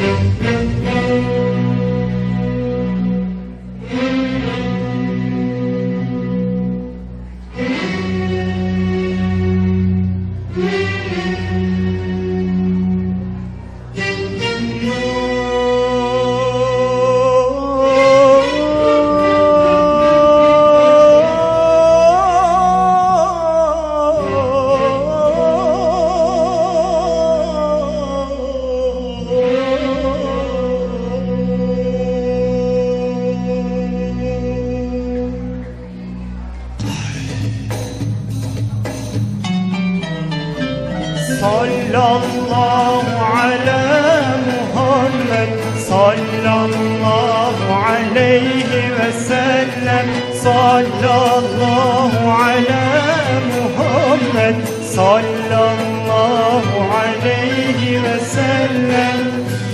Música Sallallahu ala Muhammed Sallallahu aleyhi ve sellem. Sallallahu ala Muhammed Sallallahu aleyhi ve sellem.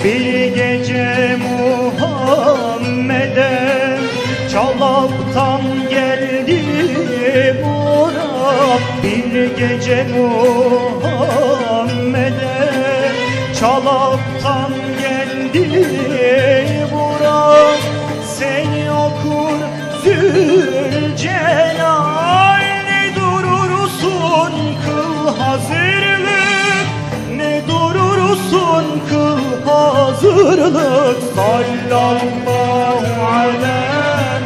Bir gece Muhammed'e Çalaptan geldi Murat Bir gece Muhammed'e Çalaptan geldi Murat Seni okur Zülcelal Ne durursun kıl hazırlık Ne durursun kıl hazırlık. Sallallahu ala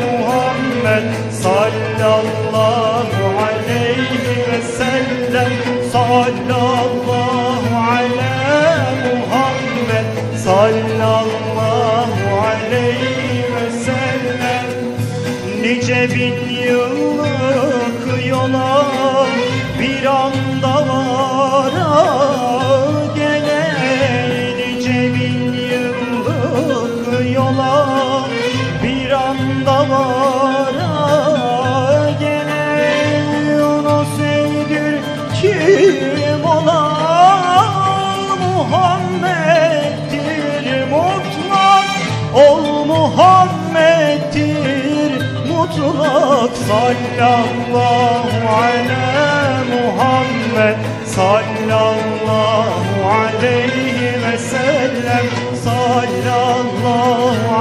Muhammed Sallallahu aleyhi ve sellem. Sallallahu Nice bin yıllık yola bir anda vara gele Nice bin yıllık yola bir anda vara gele Onu sevdir kim ola Muhammed'dir mutlak Ol mutlak Sallallahu ala Muhammed Sallallahu aleyhi ve sellem Sallallahu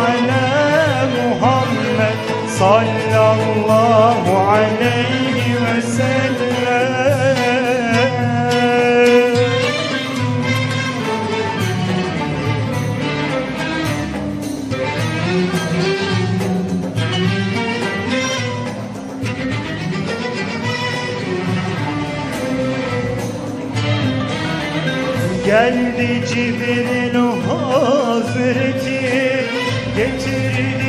ala Muhammed Sallallahu Geldi Cibril Hazreti Getirdi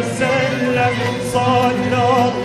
وسلم صلى الله